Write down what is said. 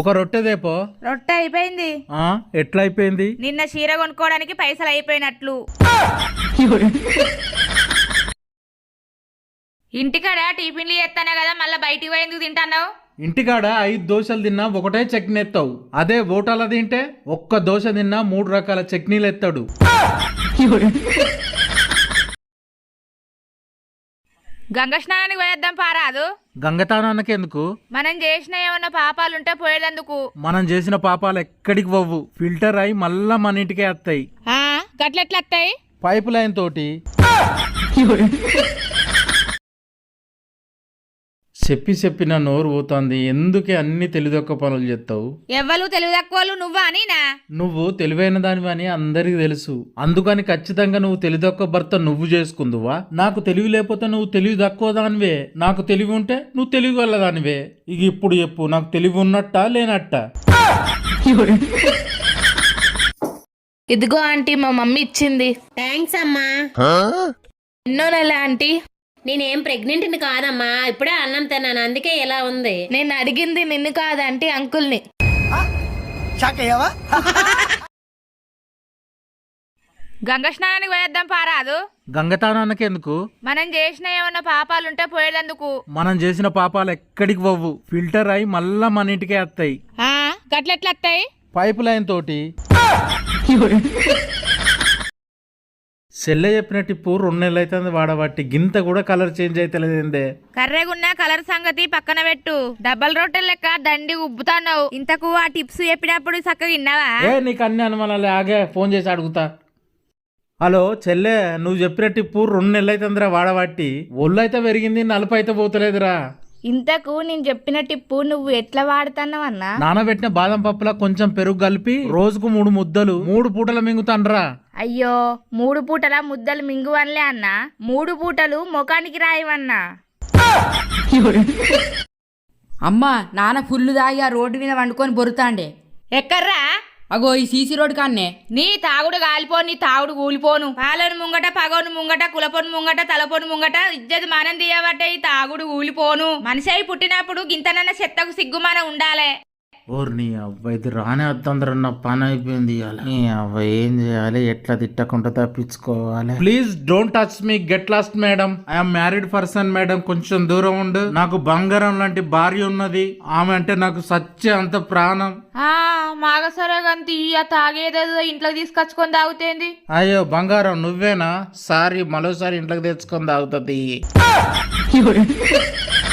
ఒక రొట్టెదేపో రొట్టె అయిపోయింది. ఎట్లా అయిపోయింది నిన్న చీర కొనుక్కోవడానికి పైసలు అయిపోయినట్లు. ఇంటికాడ టిఫిన్లు చేస్తానే కదా మళ్ళీ బయటికి పోయి ఎందుకు తింటాన్నావు? ఇంటికాడ ఐదు దోశలు తిన్నా ఒకటే చట్నీ ఎత్తావు. అదే ఓటాల తింటే ఒక్క దోశ తిన్నా మూడు రకాల చట్నీలు ఎత్తాడు. గంగ స్నానానికి పోయేద్దాం పారాదు గంగతానానికి ఎందుకు? మనం చేసిన ఏమన్నా పాపాలుంటే పోయేందుకు మనం చేసిన పాపాలు ఎక్కడికి పోవు? ఫిల్టర్ అయి మళ్ళా మన ఇంటికే వస్తాయి. ఆ గట్లెట్లా వస్తాయి పైప్ లైన్ తోటి. చెప్పి చెప్పిన నోరు పోతుంది ఎందుకే అన్ని తెలిదొక్క పనులు చేస్తావు? ఎవ్వరు తెలివి తక్కువ నువ్వా నీనా? నువ్వు తెలివైన దానివని అందరికీ తెలుసు. అందుకని ఖచ్చితంగా నువ్వు తెలిదొక్క భర్త నువ్వు చేసుకుందువా? నాకు తెలివి లేకపోతే నువ్వు తెలివి తక్కువ దానివే. నాకు తెలివి ఉంటే నువ్వు తెలివి గల దానివే. ఇక ఇప్పుడు చెప్పు నాకు తెలివి ఉన్నట్టా లేనట్టా? ఇదిగో ఆంటీ మా మమ్మీ ఇచ్చింది. థ్యాంక్స్ అమ్మా. ఎన్నో నెల ఆంటీ. నేనేం ప్రెగ్నెంట్ కాదమ్మా ఇప్పుడే అన్నం తిన్నాను అందుకే ఇలా ఉంది. నేను అడిగింది నిన్ను కాదంటీ అంకుల్ని. గంగ స్నానానికి పోయేద్దాం పారాదు గంగతానానికి ఎందుకు? మనం చేసిన ఏమన్నా పాపాలుంటే పోయేందుకు మనం చేసిన పాపాలు ఎక్కడికి పోవు. ఫిల్టర్ అయి మళ్ళా మన ఇంటికే వస్తాయి. ఆ? గట్లెట్లా వస్తాయి పైప్ లైన్ తోటి. సెల్లె చెప్పిన టిప్పు రెండు నెలలు అవుతుంది వాడబట్టి గింత కూడా కలర్ చేంజ్ అవుతలేదేందే కర్రెగున్న కలర్ సంగతి పక్కన పెట్టు. డబల్ రొట్టెల లెక్క దండి ఉబ్బుతాన్నావు. ఇంతకు ఆ టిప్స్ చెప్పినప్పుడు చక్కగా విన్నావా? ఏ నీకు అన్ని అనుమానాలే. ఆగే ఫోన్ చేసి అడుగుతా. హలో చెల్లె నువ్వు చెప్పిన టిప్పు రెండు నెలలు అవుతుందిరా వాడబట్టి ఒళ్ళు అయితే పెరిగింది నలుపు అయితే పోతలేదురా. ఇంతకు నేను చెప్పిన టిప్పు నువ్వు ఎట్లా వాడుతున్నావు అన్నా? నానబెట్టిన బాదం పప్పులా కొంచెం పెరుగు కలిపి రోజుకు మూడు ముద్దలు మూడు పూటల మింగుతాండ్రా. అయ్యో మూడు పూటల ముద్దలు మింగువన్లే అన్నా. మూడు పూటలు ముఖానికి రాయవన్నా. అమ్మా నాన్న ఫుల్ దాగి ఆ రోడ్డు మీద వండుకొని బొరుతాండే. ఎక్కర్రా? అగో ఈ సీసీ రోడ్ కాన్నే. నీ తాగుడు గాలిపో నీ తాగుడు కూలిపోను. పాలను ముంగట పగోను ముంగట కులపోను ముంగట తలపోను ముంగట ఇజ్జత్ మానం తీయబట్టే ఈ తాగుడు కూలిపోను మనిషి పుట్టినప్పుడు గింతనన్న చెత్తకు సిగ్గుమాన ఉండాలే. ఓర్ నీ అవ్వ ఇది రానే వద్దందరూ నా పని అయిపోయింది నీ అవ్వ ఏం చేయాలి ఎట్లా తిట్టకుండా తప్పించుకోవాలి? Please don't touch me get lost madam I'm married person madam కొంచెం దూరం ఉండు. నాకు బంగారం లాంటి భార్య ఉన్నది. ఆమె అంటే నాకు సత్య అంత ప్రాణం. ఆ మాగసరే గంతి తాగేదేదో ఇంట్లోకి తీసుకొచ్చుకొని తాగుతేంది? అయ్యో బంగారం నువ్వేనా? సారీ మరోసారి ఇంట్లోకి తెచ్చుకొని తాగుతుంది.